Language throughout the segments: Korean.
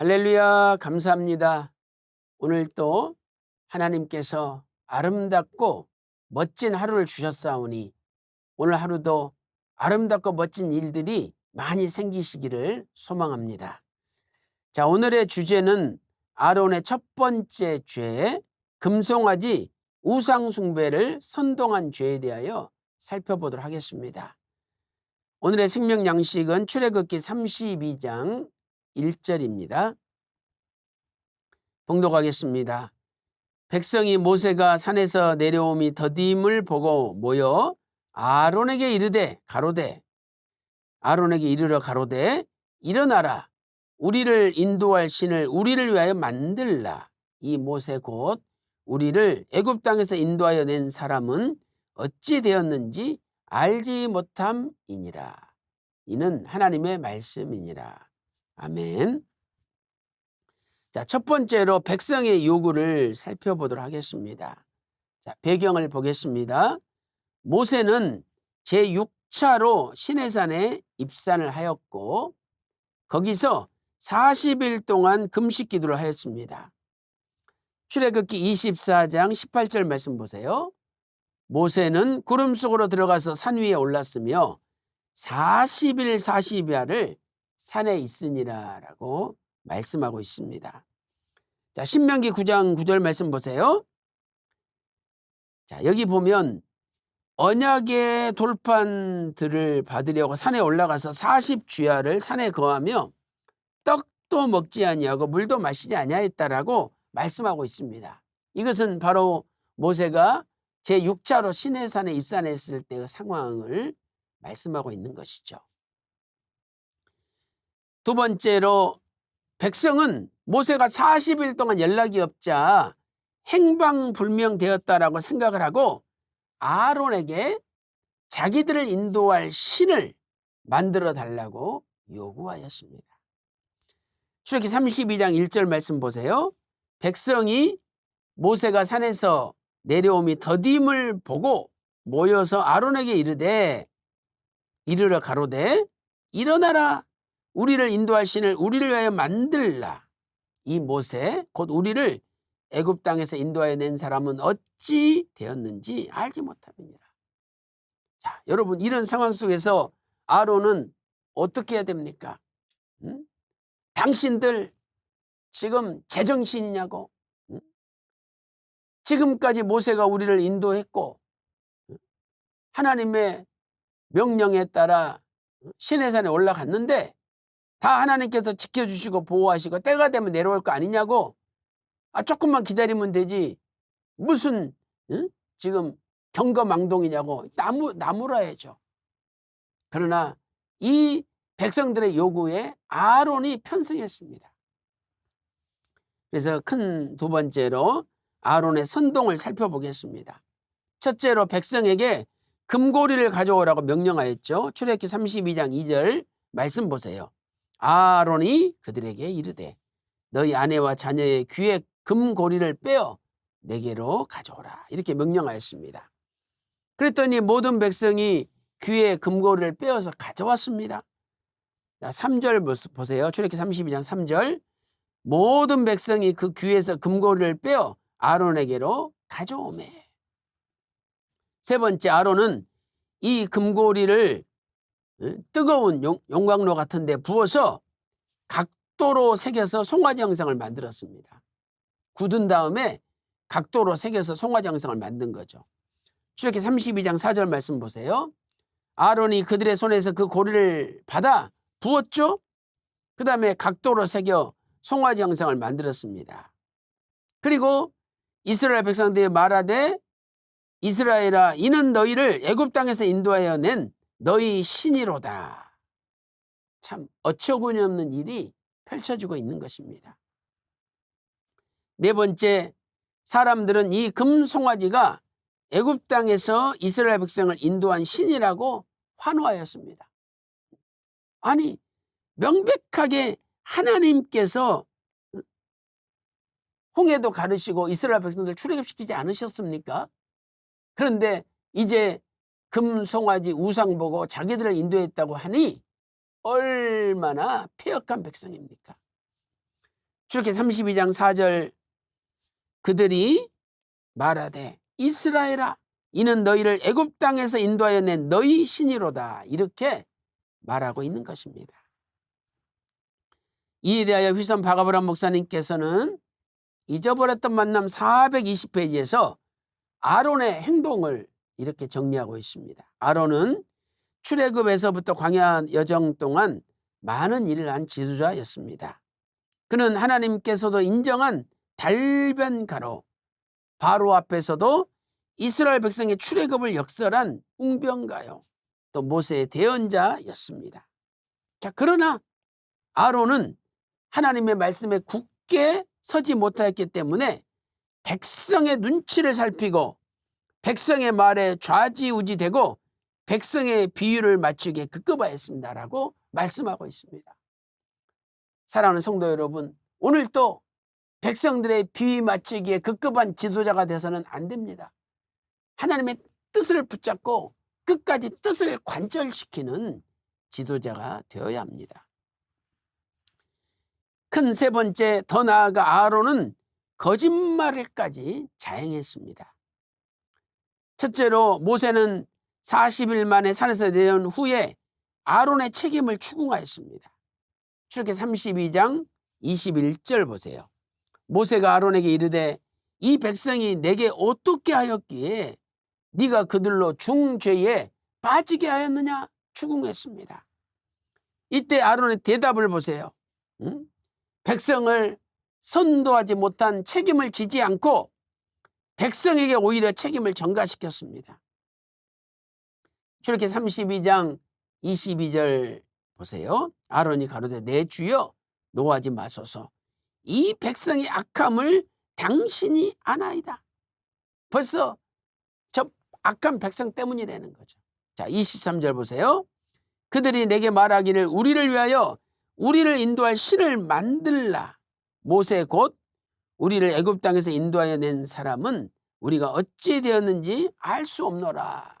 할렐루야, 감사합니다. 오늘 또 하나님께서 아름답고 멋진 하루를 주셨사오니 오늘 하루도 아름답고 멋진 일들이 많이 생기시기를 소망합니다. 자, 오늘의 주제는 아론의 첫 번째 죄, 금송아지 우상숭배를 선동한 죄에 대하여 살펴보도록 하겠습니다. 오늘의 생명 양식은 출애굽기 32장 1절입니다. 봉독하겠습니다. 백성이 모세가 산에서 내려옴이 더딤을 보고 모여 아론에게 이르되 가로되. 아론에게 이르러 가로되 일어나라. 우리를 인도할 신을 우리를 위하여 만들라. 이 모세 곧 우리를 애굽 땅에서 인도하여 낸 사람은 어찌 되었는지 알지 못함이니라. 이는 하나님의 말씀이니라 아멘. 자, 첫 번째로 백성의 요구를 살펴보도록 하겠습니다. 자, 배경을 보겠습니다. 모세는 제6차로 시내산에 입산을 하였고 거기서 40일 동안 금식 기도를 하였습니다. 출애굽기 24장 18절 말씀 보세요. 모세는 구름 속으로 들어가서 산 위에 올랐으며 40일 40야를 산에 있으니라라고 말씀하고 있습니다. 자, 신명기 9장 9절 말씀 보세요. 자, 여기 보면 언약의 돌판들을 받으려고 산에 올라가서 40주야를 산에 거하며 떡도 먹지 아니하고 물도 마시지 아니하였다라고 말씀하고 있습니다. 이것은 바로 모세가 제6차로 시내산에 입산했을 때의 상황을 말씀하고 있는 것이죠. 두 번째로 백성은 모세가 40일 동안 연락이 없자 행방불명되었다라고 생각을 하고 아론에게 자기들을 인도할 신을 만들어 달라고 요구하였습니다. 출애기 32장 1절 말씀 보세요. 백성이 모세가 산에서 내려옴이 더딤을 보고 모여서 아론에게 이르되 이르러 가로되 일어나라 우리를 인도할 신을 우리를 위하여 만들라. 이 모세 곧 우리를 애굽 땅에서 인도하여 낸 사람은 어찌 되었는지 알지 못함이니라. 자, 여러분 이런 상황 속에서 아론은 어떻게 해야 됩니까? 응? 당신들 지금 제정신이냐고? 응? 지금까지 모세가 우리를 인도했고 하나님의 명령에 따라 시내산에 올라갔는데 다 하나님께서 지켜주시고 보호하시고 때가 되면 내려올 거 아니냐고? 아 조금만 기다리면 되지. 무슨 응? 지금 경거망동이냐고. 나무 나무라야죠 그러나 이 백성들의 요구에 아론이 편승했습니다. 그래서 큰 두 번째로 아론의 선동을 살펴보겠습니다. 첫째로 백성에게 금고리를 가져오라고 명령하였죠. 출애기 32장 2절 말씀 보세요 아론이 그들에게 이르되 너희 아내와 자녀의 귀에 금고리를 빼어 내게로 가져오라 이렇게 명령하였습니다. 그랬더니 모든 백성이 귀에 금고리를 빼어서 가져왔습니다. 자, 3절 보세요. 출애기 32장 3절 모든 백성이 그 귀에서 금고리를 빼어 아론에게로 가져오매. 세 번째 아론은 이 금고리를 뜨거운 용, 용광로 같은 데 부어서 각도로 새겨서 송아지 형상을 만들었습니다. 굳은 다음에 각도로 새겨서 송아지 형상을 만든 거죠. 출애기 32장 4절 말씀 보세요. 아론이 그들의 손에서 그 고리를 받아 부었죠. 그 다음에 각도로 새겨 송아지 형상을 만들었습니다. 그리고 이스라엘 백성들이 말하되 이스라엘아 이는 너희를 애굽 땅에서 인도하여 낸 너희 신이로다. 참 어처구니 없는 일이 펼쳐지고 있는 것입니다. 네 번째, 사람들은 이 금송아지가 애굽 땅에서 이스라엘 백성을 인도한 신이라고 환호하였습니다. 아니 명백하게 하나님께서 홍해도 가르시고 이스라엘 백성들 출애굽시키지 않으셨습니까? 그런데 이제 금송아지 우상 보고 자기들을 인도했다고 하니 얼마나 폐역한 백성입니까? 출애굽기 32장 4절 그들이 말하되 이스라엘아 이는 너희를 애굽 땅에서 인도하여 낸 너희 신이로다 이렇게 말하고 있는 것입니다. 이에 대하여 휘선 바가브람 목사님께서는 잊어버렸던 만남 420페이지에서 아론의 행동을 이렇게 정리하고 있습니다. 아론은 출애굽에서부터 광야 여정 동안 많은 일을 한 지도자였습니다. 그는 하나님께서도 인정한 달변가로 바로 앞에서도 이스라엘 백성의 출애굽을 역설한 웅변가요. 또 모세의 대언자였습니다. 자, 그러나 아론은 하나님의 말씀에 굳게 서지 못하였기 때문에 백성의 눈치를 살피고 백성의 말에 좌지우지되고 백성의 비유를 맞추기에 급급하였습니다라고 말씀하고 있습니다. 사랑하는 성도 여러분, 오늘 또 백성들의 비유 맞추기에 급급한 지도자가 돼서는 안 됩니다. 하나님의 뜻을 붙잡고 끝까지 뜻을 관철시키는 지도자가 되어야 합니다. 큰 세 번째 더 나아가 아론은 거짓말을까지 자행했습니다. 첫째로 모세는 40일 만에 산에서 내려온 후에 아론의 책임을 추궁하였습니다. 출애굽기 32장 21절 보세요. 모세가 아론에게 이르되 이 백성이 내게 어떻게 하였기에 네가 그들로 중죄에 빠지게 하였느냐 추궁했습니다. 이때 아론의 대답을 보세요. 응? 백성을 선도하지 못한 책임을 지지 않고 백성에게 오히려 책임을 전가시켰습니다. 출애굽기 32장 22절 보세요. 아론이 가로되 내 주여 노하지 마소서. 이 백성의 악함을 당신이 아나이다. 벌써 저 악한 백성 때문이라는 거죠. 자, 23절 보세요. 그들이 내게 말하기를 우리를 위하여 우리를 인도할 신을 만들라. 모세 곧 우리를 애굽 땅에서 인도하여 낸 사람은 우리가 어찌 되었는지 알 수 없노라.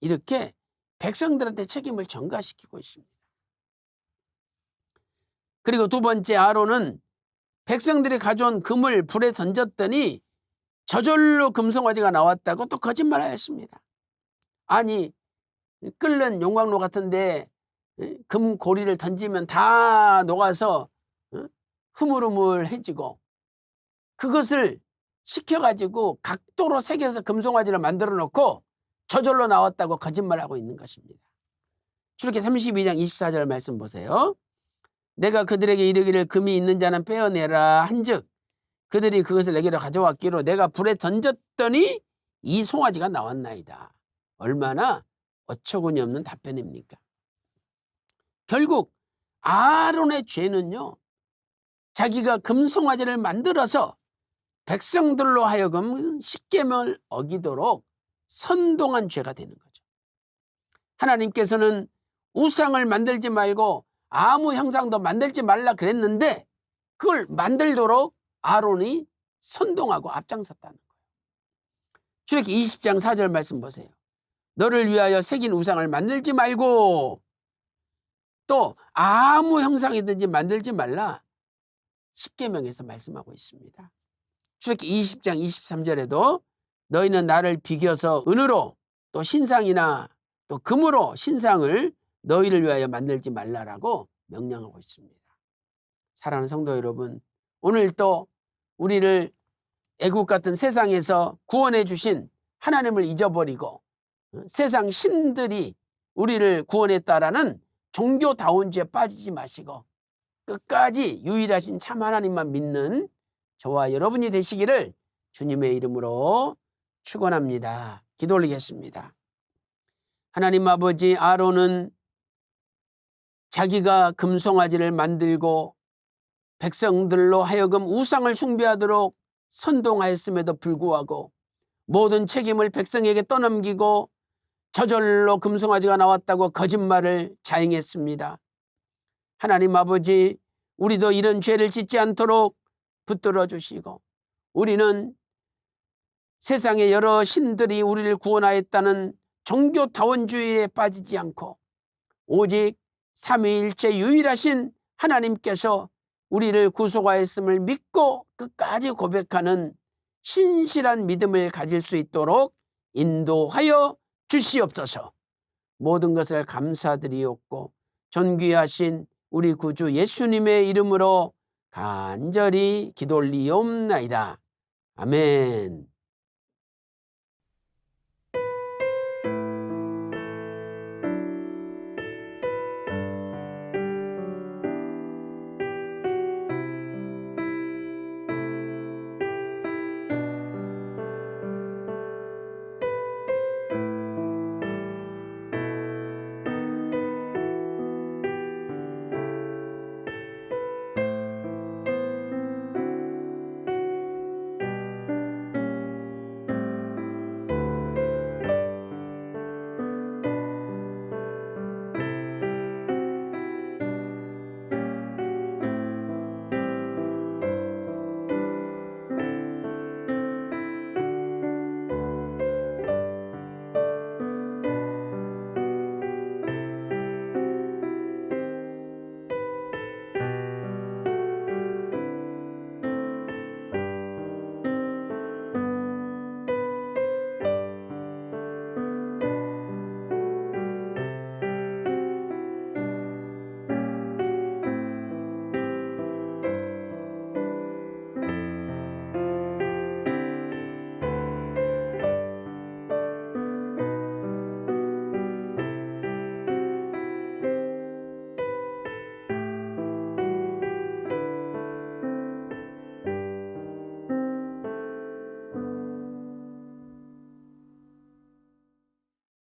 이렇게 백성들한테 책임을 전가시키고 있습니다. 그리고 두 번째 아론은 백성들이 가져온 금을 불에 던졌더니 저절로 금송아지가 나왔다고 또 거짓말하였습니다. 아니 끓는 용광로 같은데 금 고리를 던지면 다 녹아서 흐물흐물해지고 그것을 시켜가지고 각도로 새겨서 금송아지를 만들어 놓고 저절로 나왔다고 거짓말하고 있는 것입니다. 출애굽기 32장 24절 말씀 보세요. 내가 그들에게 이르기를 금이 있는 자는 빼어내라 한즉 그들이 그것을 내게로 가져왔기로 내가 불에 던졌더니 이 송아지가 나왔나이다. 얼마나 어처구니 없는 답변입니까? 결국 아론의 죄는요. 자기가 금송아지를 만들어서 백성들로 하여금 십계명을 어기도록 선동한 죄가 되는 거죠. 하나님께서는 우상을 만들지 말고 아무 형상도 만들지 말라 그랬는데 그걸 만들도록 아론이 선동하고 앞장섰다는 거예요. 출애굽기 20장 4절 말씀 보세요. 너를 위하여 새긴 우상을 만들지 말고 또 아무 형상이든지 만들지 말라 십계명에서 말씀하고 있습니다. 출애굽기 20장 23절에도 너희는 나를 비겨서 은으로 또 신상이나 또 금으로 신상을 너희를 위하여 만들지 말라라고 명령하고 있습니다. 사랑하는 성도 여러분, 오늘 또 우리를 애국 같은 세상에서 구원해 주신 하나님을 잊어버리고 어, 세상 신들이 우리를 구원했다라는 종교다운죄에 빠지지 마시고 끝까지 유일하신 참 하나님만 믿는 저와 여러분이 되시기를 주님의 이름으로 축원합니다. 기도 올리겠습니다. 하나님 아버지 아론은 자기가 금송아지를 만들고 백성들로 하여금 우상을 숭배하도록 선동하였음에도 불구하고 모든 책임을 백성에게 떠넘기고 저절로 금송아지가 나왔다고 거짓말을 자행했습니다. 하나님 아버지, 우리도 이런 죄를 짓지 않도록 붙들어 주시고 우리는 세상의 여러 신들이 우리를 구원하였다는 종교다원주의에 빠지지 않고 오직 삼위일체 유일하신 하나님께서 우리를 구속하였음을 믿고 끝까지 고백하는 신실한 믿음을 가질 수 있도록 인도하여 주시옵소서. 모든 것을 감사드리옵고 존귀하신 우리 구주 예수님의 이름으로 간절히 기도 올리옵나이다. 아멘.